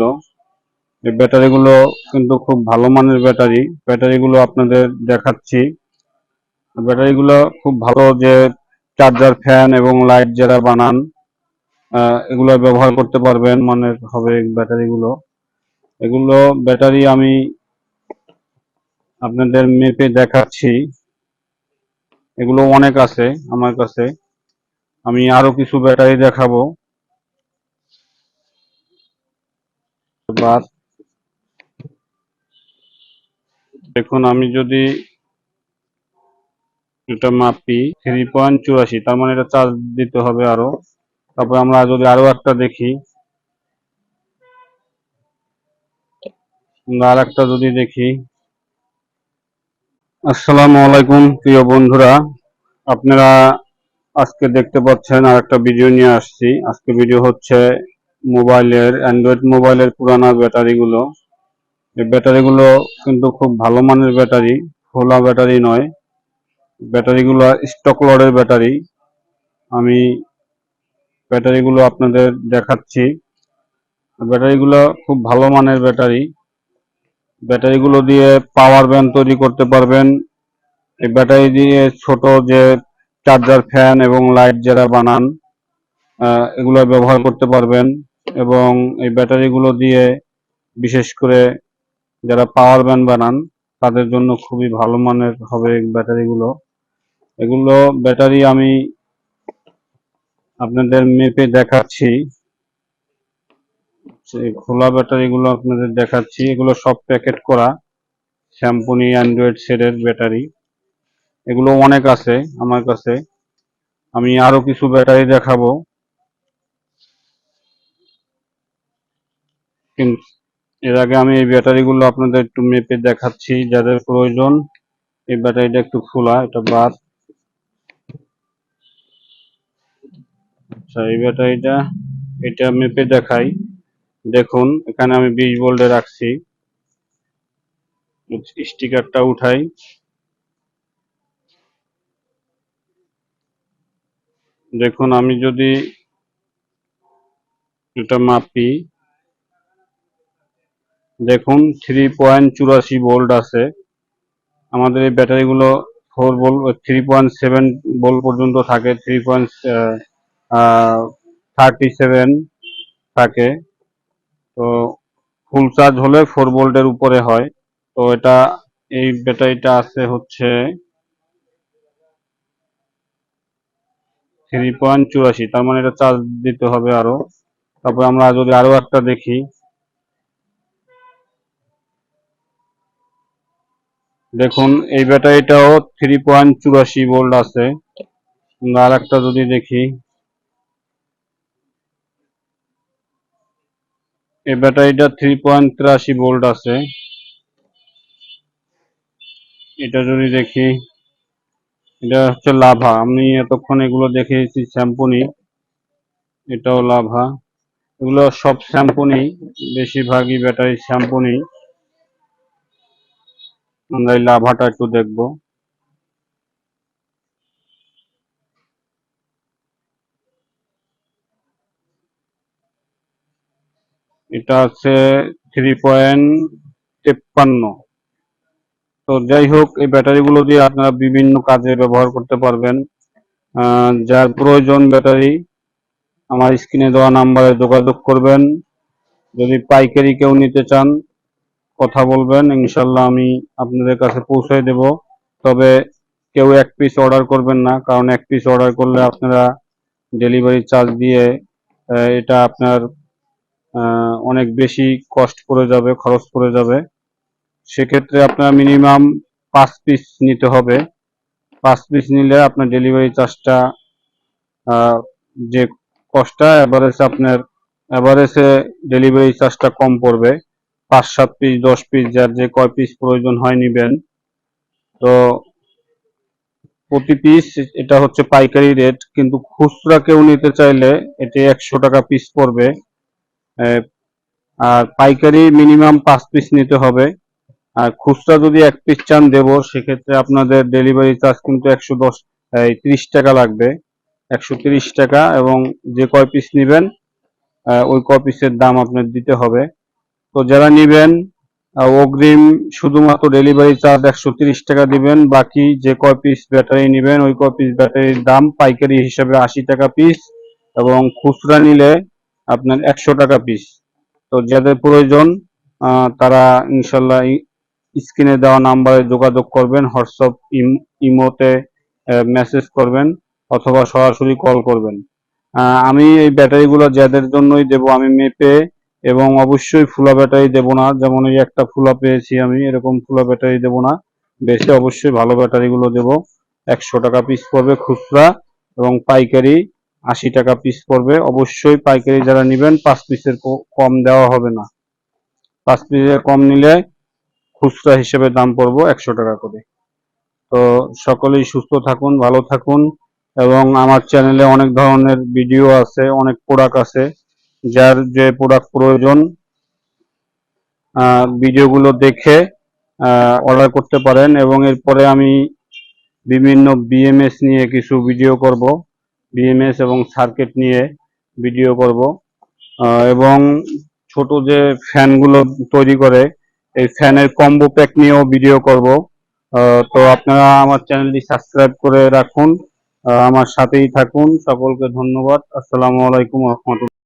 ব্যাটারিগুলো এই ব্যাটারিগুলো কিন্তু খুব ভালো মানের ব্যাটারি ব্যাটারিগুলো আপনাদের দেখাচ্ছি। ব্যাটারিগুলো খুব ভালো যে চার্জার ফ্যান এবং লাইট যারা বানান এগুলো ব্যবহার করতে পারবেন, মানের হবে এই ব্যাটারিগুলো এগুলো ব্যাটারি আমি আপনাদের মেপে দেখাচ্ছি। এগুলো অনেক আছে আমার কাছে। আমি আরও কিছু ব্যাটারি দেখাবো। বাস দেখুন, আমি যদি এটা মাপি থ্রি পয়েন্ট চুরাশি তার মানে এটা চার্জ দিতে হবে আরও। তারপর আমরা যদি আরও একটা দেখি। আর একটা যদি দেখি। আসসালামু আলাইকুম, প্রিয় বন্ধুরা। আপনারা আজকে দেখতে পাচ্ছেন আর একটা ভিডিও নিয়ে আসছি। আজকে ভিডিও হচ্ছে মোবাইলের অ্যান্ড্রয়েড মোবাইলের পুরানা ব্যাটারিগুলো। এই ব্যাটারিগুলো কিন্তু খুব ভালো মানের ব্যাটারি, খোলা ব্যাটারি নয়। ব্যাটারিগুলো স্টক লডের ব্যাটারি। আমি ব্যাটারিগুলো আপনাদের দেখাচ্ছি। ব্যাটারিগুলো খুব ভালো মানের ব্যাটারি। ব্যাটারিগুলো দিয়ে পাওয়ার ব্যাংক তৈরি করতে পারবেন। এই ব্যাটারি দিয়ে ছোট যে চার্জার ফ্যান এবং লাইট যারা বানান এগুলো ব্যবহার করতে পারবেন এবং এই ব্যাটারিগুলো দিয়ে বিশেষ করে যারা পাওয়ার ব্যাংক বানান, তাদের জন্য খুবই ভালো মানের হবে ব্যাটারিগুলো। এগুলো ব্যাটারি আমি আপনাদের মেপে দেখাচ্ছি। খোলা ব্যাটারিগুলো আপনাদের দেখাচ্ছি। এগুলো সব প্যাকেট করা শ্যাম্পুনি অ্যান্ড্রয়েড সেটের ব্যাটারি। এগুলো অনেক আছে আমার কাছে। আমি আরও কিছু ব্যাটারি দেখাবো। এর আগে আমি এই ব্যাটারিগুলো আপনাদের একটু মেপে দেখাচ্ছি, যাদের প্রয়োজন। এই ব্যাটারিটা একটু খোলা, এটা বাদ। আচ্ছা এই ব্যাটারিটা, এটা মেপে দেখাই। দেখুন, এখানে আমি বিশ ভোল্টে রাখছি। স্টিকারটা উঠাই। দেখুন, আমি যদি এটা মাপি দেখুন থ্রি পয়েন্ট চুরাশি ভোল্ট আছে। আমাদের এই ব্যাটারিগুলো four volt three point seven volt পর্যন্ত থাকে থ্রি পয়েন্ট থার্টি সেভেন থাকে। তো ফুল চার্জ হলে ফোর ভোল্টের উপরে হয়। তো এটা, এই ব্যাটারিটা আছে হচ্ছে থ্রি পয়েন্ট চুরাশি, তার মানে এটা চার্জ দিতে হবে আরও। তারপর আমরা যদি আরও একটা দেখি। দেখুন, এই ব্যাটারিটাও থ্রি পয়েন্ট চুরাশি ভোল্ট আছে। আর একটা যদি দেখি। এই ব্যাটারিটা থ্রি পয়েন্ট তিরাশি ভোল্ট আছে। এটা যদি দেখি, এটা হচ্ছে লাভা। আমি এতক্ষণ এগুলো দেখিয়েছি শ্যাম্পুনি এটাও লাভা। এগুলো সব শ্যাম্পুনি বেশিরভাগই ব্যাটারি শ্যাম্পুনি আমরা এই লাভাটা একটু দেখব। এটা আছে থ্রি পয়েন্ট তেপ্পান্ন। তো যাই হোক, এই ব্যাটারিগুলো দিয়ে আপনারা বিভিন্ন কাজে ব্যবহার করতে পারবেন। যার প্রয়োজন ব্যাটারি, আমার স্ক্রিনে দেওয়া নাম্বারে যোগাযোগ করবেন। যদি পাইকারি কেউ নিতে চান কথা বলবেন, ইনশাল্লাহ আমি আপনাদের কাছে পৌঁছে দেব। তবে কেউ এক পিস অর্ডার করবেন না, কারণ এক পিস অর্ডার করলে আপনারা ডেলিভারি চার্জ দিয়ে এটা আপনার অনেক বেশি কস্ট পড়ে যাবে, খরচ পড়ে যাবে। সেক্ষেত্রে আপনার মিনিমাম পাঁচ পিস নিতে হবে। পাঁচ পিস নিলে আপনার ডেলিভারি চার্জটা যে কস্টটা এভারেজ আপনার এভারেজে ডেলিভারি চার্জটা কম পড়বে। পাঁচ সাত পিস দশ পিস যার যে কয় পিস প্রয়োজন হয় নিবেন। তো প্রতি পিস এটা হচ্ছে পাইকারি রেট কিন্তু খুচরা কেউ নিতে চাইলে এটি একশো টাকা পিস পড়বে। আর পাইকারি মিনিমাম পাঁচ পিস নিতে হবে। আর খুচরা যদি এক পিস চান দেবো, সেক্ষেত্রে আপনাদের ডেলিভারি চার্জ কিন্তু একশো দশ তিরিশ টাকা লাগবে। একশো টাকা এবং যে কয় পিস নেবেন ওই কয় পিসের দাম আপনার দিতে হবে। তো যারা নিবেন অগ্রিম শুধুমাত্র ডেলিভারি চার্জ একশো তিরিশ টাকা দিবেন, বাকি যে কয় পিস ব্যাটারি নিবেন, ওই কয় পিস ব্যাটারির দাম পাইকারি হিসাবে আশি টাকা পিস এবং খুচরা নিলে আপনার একশো টাকা পিস তো যাদের প্রয়োজন তারা ইনশাল্লাহ স্ক্রিনে দেওয়া নাম্বারে যোগাযোগ করবেন, হোয়াটসঅ্যাপ ইমোতে মেসেজ করবেন অথবা সরাসরি কল করবেন। আমি এই ব্যাটারিগুলো যাদের জন্যই দেব, আমি মেপে এবং অবশ্যই ফুলা ব্যাটারি দেব না। যেমন এই একটা ফুলা পেয়েছি আমি, এরকম ফুলা ব্যাটারি দেব না। বেশি অবশ্যই ভালো ব্যাটারিগুলো দেব। একশো টাকা পিস পড়বে খুচরা এবং পাইকারি আশি টাকা পিস পড়বে। অবশ্যই পাইকারি যারা নেবেন, পাঁচ পিসের কম দেওয়া হবে না। পাঁচ পিসের কম নিলে খুচরা হিসেবে দাম পড়ব একশো টাকা করে। তো সকলেই সুস্থ থাকুন, ভালো থাকুন এবং আমার চ্যানেলে অনেক ধরনের ভিডিও আছে, অনেক প্রোডাক্ট আছে। যার যে প্রোডাক্ট প্রয়োজন ভিডিওগুলো দেখে অর্ডার করতে পারেন এবং এরপরে আমি বিভিন্ন বিএমএস নিয়ে কিছু ভিডিও করব বিএমএস এবং সার্কিট নিয়ে ভিডিও করব এবং ছোট যে ফ্যানগুলো তৈরি করে, এই ফ্যানের কম্বো প্যাক নিয়েও ভিডিও করব তো আপনারা আমার চ্যানেলটি সাবস্ক্রাইব করে রাখুন আমার সাথেই থাকুন, সকলকে ধন্যবাদ, আসসালামু আলাইকুম রহমতুল্লাহ।